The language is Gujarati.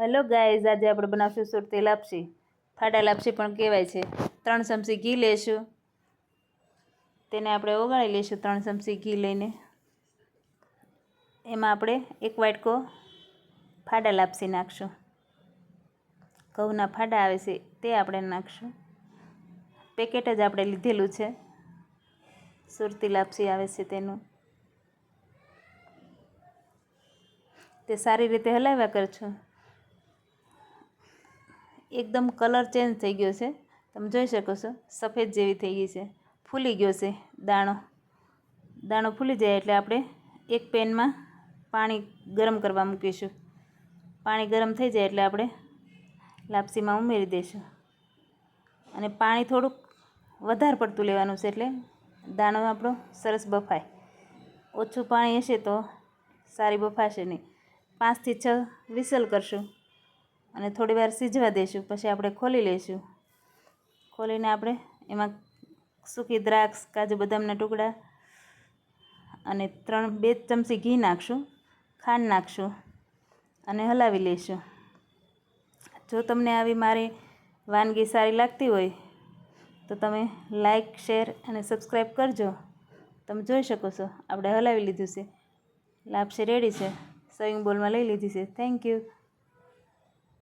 હેલો ગાઈઝ આજે આપણે બનાવશું સુરતી લાપસી. ફાડા લાપસી પણ કહેવાય છે. ત્રણ ચમચી ઘી લેશું. તેને આપણે ઓગાળી લઈશું ત્રણ ચમચી ઘી લઈને. એમાં આપણે એક વાટકો ફાડા લાપસી નાખશું. ઘઉંના ફાડા આવે છે તે આપણે નાખશું. પેકેટ જ આપણે લીધેલું છે. સુરતી લાપસી આવે છે તેનું. તે સારી રીતે હલાવ્યા કરજો એકદમ કલર ચેન્જ થઈ ગયો છે. તમે જોઈ શકો છો, સફેદ જેવી થઈ ગઈ છે. ફૂલી ગયો છે દાણો. દાણો ફૂલી જાય એટલે આપણે એક પેનમાં પાણી ગરમ કરવા મૂકીશું. પાણી ગરમ થઈ જાય એટલે આપણે લાપસીમાં ઉમેરી દઈશું. અને પાણી થોડુંક વધારે પડતું લેવાનું છે એટલે દાણો આપણો સરસ બફાય. ઓછું પાણી હશે તો સારી બફાશે નહીં. પાંચથી છ વિસલ કરશું. અને થોડી વાર સીજવા દઈશું, પછી આપણે ખોલી લઈશું. ખોલીને આપણે એમાં સૂકી દ્રાક્ષ, કાજુ બદામના ટુકડા અને ત્રણ, બે ચમચી ઘી નાખશું, ખાંડ નાખશું અને હલાવી લઈશું. જો તમને આવી મારી વાનગી સારી લાગતી હોય, તો તમે લાઇક શેર અને સબસ્ક્રાઈબ કરજો. તમે જોઈ શકો છો, આપણે હલાવી લીધું છે. લાપસી રેડી છે. સર્વિંગ બોલમાં લઈ લીધી છે. Thank you